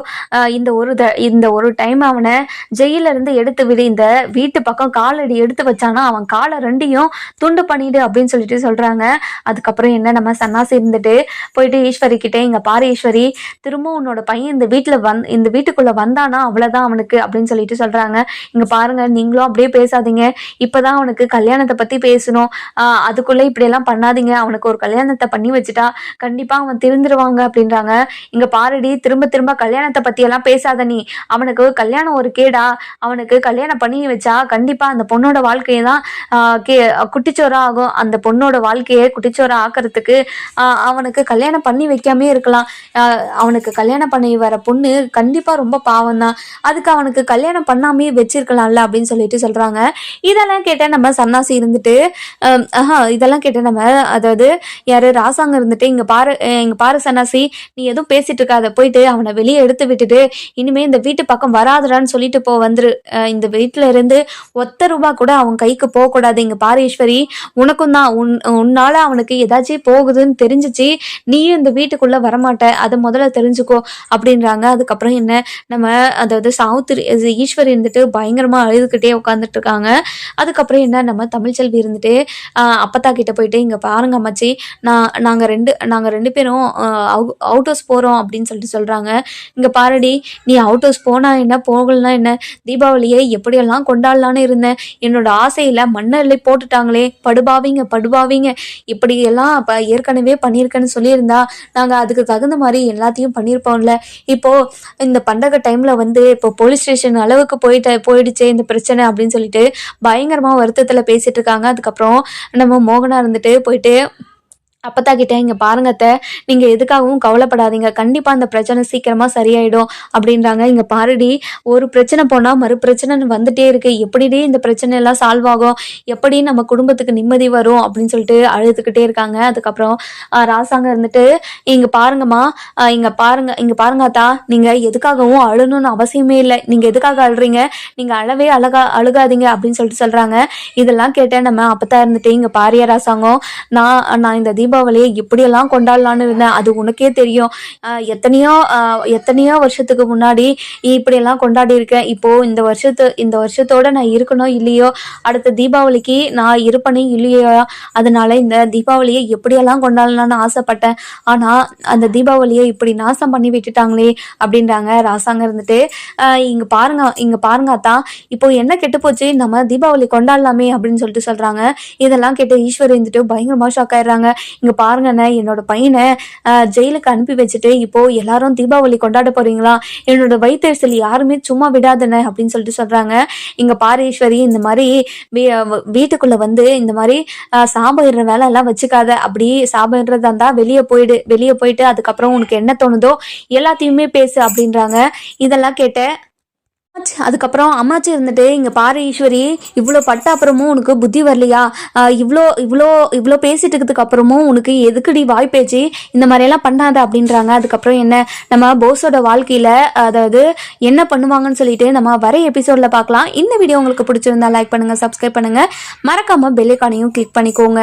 இந்த ஒரு த இந்த ஒரு டைம் அவனை ஜெயில இருந்து எடுத்து விடு. இந்த வீட்டு பக்கம் காலடி எடுத்து வச்சானா அவன் காலை ரெண்டையும் துண்டு பண்ணிடு அப்படின்னு சொல்லிட்டு சொல்றாங்க. அதுக்கப்புறம் என்ன நம்ம சன்னாசி இருந்துட்டு போயிட்டு ஈஸ்வரி கிட்டே இங்க பாரு ஈஸ்வரி திரும்ப உன்னோட பையன் இந்த வீட்டுல வந் இந்த வீட்டுக்குள்ள வந்தானா அவ்வளவுதான் அவனுக்கு அப்படின்னு சொல்லிட்டு சொல்றாங்க. இங்க பாருங்க நீங்களும் அப்படியே பேசாதீங்க. இப்பதான் அவனுக்கு கல்யாணத்தை பத்தி பேசணும். அதுக்குள்ள இப்படி எல்லாம் பண்ணாதீங்க. அவனுக்கு ஒரு கல்யாணத்தை பண்ணி வச்சுட்டா கண்டிப்பா அவன் திருந்துருவாங்க அப்படின்றாங்க. இங்க பாருடி திரும்ப திரும்ப கல்யாணத்தை பத்தி எல்லாம் பேசாத நீ. அவனுக்கு கல்யாணம் ஒரு கேடா. அவனுக்கு கல்யாணம் பண்ணி வச்சா கண்டிப்பா அந்த பொண்ணோட வாழ்க்கையை தான் கே குட்டிச்சோரா ஆகும். அந்த பொண்ணோட வாழ்க்கையை குட்டிச்சோரா ஆக்கிறதுக்கு அவனுக்கு கல்யாணம் பண்ணி வைக்காமே இருக்கலாம். அவனுக்கு கல்யாணம் பண்ணி வர பொண்ணு கண்டிப்பா ரொம்ப பாவம் தான். அதுக்கு அவனுக்கு கல்யாணம் பண்ணாமே வச்சிருக்கலாம்ல அப்படின்னு சொல்லிட்டு சொல்றாங்க. இதெல்லாம் கேட்டால் நம்ம சன்னாசி இருந்துட்டு இதெல்லாம் இதெல்லாம் கேட்டு நம்ம அதாவது யாரு ராசாங்க இருந்துட்டு இங்க பாரு இங்க பாரு சன்னாசி நீ எதுவும் பேசிட்டு இருக்காத போயிட்டு அவனை வெளியே எடுத்து விட்டுட்டு இனிமே இந்த வீட்டு பக்கம் வராதடான்னு சொல்லிட்டு போ வந்துரு. இந்த வீட்டுல இருந்து ஒத்த ரூபா கூட அவன் கைக்கு போக கூடாது. இங்க பாரு ஈஸ்வரி உனக்கும் தான் உன் உன்னால அவனுக்கு ஏதாச்சும் போகுதுன்னு தெரிஞ்சிச்சு நீயும் இந்த வீட்டுக்குள்ள வரமாட்ட அதை முதல்ல தெரிஞ்சுக்கோ அப்படின்றாங்க. அதுக்கப்புறம் என்ன நம்ம அதாவது சாவுத்திரி இது ஈஸ்வரி இருந்துட்டு பயங்கரமா அழுதுகிட்டே உட்காந்துட்டு இருக்காங்க. அதுக்கப்புறம் என்ன நம்ம தமிழ்ச்செல்வி இருந்துட்டு ஆஹ் தாத்தா கிட்ட போயிட்டு இங்க பாருங்க அம்மாச்சி நான் நாங்க ரெண்டு நாங்க ரெண்டு பேரும் அவுட் ஹவுஸ் போறோம் அப்படின்னு சொல்லிட்டு சொல்றாங்க. இங்க பாருடி நீ அவுட் ஹவுஸ் போனா என்ன போகலனா என்ன தீபாவளியை எப்படியெல்லாம் கொண்டாடலான்னு இருந்தேன் என்னோட ஆசையில மண்ணெல்லை போட்டுட்டாங்களே படுபாவிங்க படுபாவிங்க இப்படி எல்லாம் ஏற்கனவே பண்ணியிருக்கேன்னு சொல்லியிருந்தா நாங்க அதுக்கு தகுந்த மாதிரி எல்லாத்தையும் பண்ணியிருப்போம்ல. இப்போ இந்த பண்டக டைம்ல வந்து இப்போ போலீஸ் ஸ்டேஷன் அளவுக்கு போயிட்ட போயிடுச்சே இந்த பிரச்சனை அப்படின்னு சொல்லிட்டு பயங்கரமா வருத்தத்துல பேசிட்டு இருக்காங்க. அதுக்கப்புறம் நம்ம மோ மோகனா இருந்துட்டு போயிட்டு அப்பத்தா கிட்ட இங்க பாருங்க அத்தை நீங்க எதுக்காகவும் கவலைப்படாதீங்க. கண்டிப்பா அந்த பிரச்சனை சீக்கிரமா சரியாயிடும். அப்படின்றாங்க. இங்க பாருடி ஒரு பிரச்சனை போனா மறு பிரச்சனை வந்துட்டே இருக்கு. எப்படிடி இந்த பிரச்சனை எல்லாம் சால்வ் ஆகும்? எப்படி நம்ம குடும்பத்துக்கு நிம்மதி வரும்? அப்படின்னு சொல்லிட்டு அழுதுகிட்டே இருக்காங்க. அதுக்கப்புறம் ராசாங்க இருந்துட்டு இங்க பாருங்கம்மா இங்கே இங்க பாருங்க இங்க பாருங்க அத்தா நீங்க எதுக்காகவும் அழணும்னு அவசியமே இல்லை. நீங்க எதுக்காக அழுறீங்க? நீங்க அழவே அழகா அழுகாதீங்க. அப்படின்னு சொல்லிட்டு சொல்றாங்க. இதெல்லாம் கேட்டேன் நம்ம அப்பத்தா இருந்துட்டு இங்க பாரிய ராசாங்கம் நான் நான் இந்த தீபாவளியை இப்படியெல்லாம் கொண்டாடலான்னு இருந்தேன். அது உனக்கே தெரியும். எத்தனையோ எத்தனையோ வருஷத்துக்கு முன்னாடி இப்படியெல்லாம் கொண்டாடி இருக்கேன் இப்போ இந்த வருஷத்து இந்த வருஷத்தோட நான் இருக்கணும் இல்லையோ? அடுத்த தீபாவளிக்கு நான் இருப்பனே இல்லையோ? அதனால இந்த தீபாவளியை எப்படியெல்லாம் கொண்டாடலாம்னு ஆசைப்பட்டேன். ஆனால் அந்த தீபாவளியை இப்படி நாசம் பண்ணி விட்டுட்டாங்களே அப்படின்றாங்க ராசாங்க இருந்துட்டு. இங்கே பாருங்க இங்கே பாருங்க தான் இப்போ என்ன கெட்டு போச்சு? நம்ம தீபாவளி கொண்டாடலாமே அப்படின்னு சொல்லிட்டு சொல்கிறாங்க இதெல்லாம் கேட்டு ஈஸ்வர் இருந்துட்டு பயங்கரமாக ஷாக் ஆயிடுறாங்க. இங்க பாருங்கண்ணே என்னோட பையனை ஜெயிலுக்கு அனுப்பி வச்சுட்டு இப்போ எல்லாரும் தீபாவளி கொண்டாட போறீங்களா? என்னோட வயிற்றுச்சல் யாருமே சும்மா விடாதண்ணே அப்படின்னு சொல்லிட்டு சொல்றாங்க. இங்க பாரு ஈஸ்வரி இந்த மாதிரி வீட்டுக்குள்ளே வீட்டுக்குள்ள வந்து இந்த மாதிரி ஆஹ் சாபம் இடுற வேலை எல்லாம் வச்சுக்காத. அப்படி சாபம் இடுறதா இருந்தா வெளியே போயிடு வெளியே போயிட்டு அதுக்கப்புறம் உனக்கு என்ன தோணுதோ எல்லாத்தையுமே பேசு அப்படின்றாங்க. இதெல்லாம் கேட்டேன் அதுக்கப்புறம் அம்மாச்சி இருந்துட்டு இங்கே பாரு ஈஸ்வரி இவ்வளோ பட்ட அப்புறமும் உனக்கு புத்தி வரலையா? இவ்வளோ இவ்வளோ இவ்வளோ பேசிட்டு இருக்கிறதுக்கு அப்புறமும் உனக்கு எதுக்குடி வாய் பேச்சு? இந்த மாதிரியெல்லாம் பண்ணாத அப்படின்றாங்க. அதுக்கப்புறம் என்ன நம்ம போஸோட வாழ்க்கையில் அதாவது என்ன பண்ணுவாங்கன்னு சொல்லிட்டு நம்ம வர எபிசோடில் பார்க்கலாம் இந்த வீடியோ உங்களுக்கு பிடிச்சிருந்தா லைக் பண்ணுங்கள் சப்ஸ்கிரைப் பண்ணுங்கள் மறக்காமல் பெல்லைக்கானையும் கிளிக் பண்ணிக்கோங்க.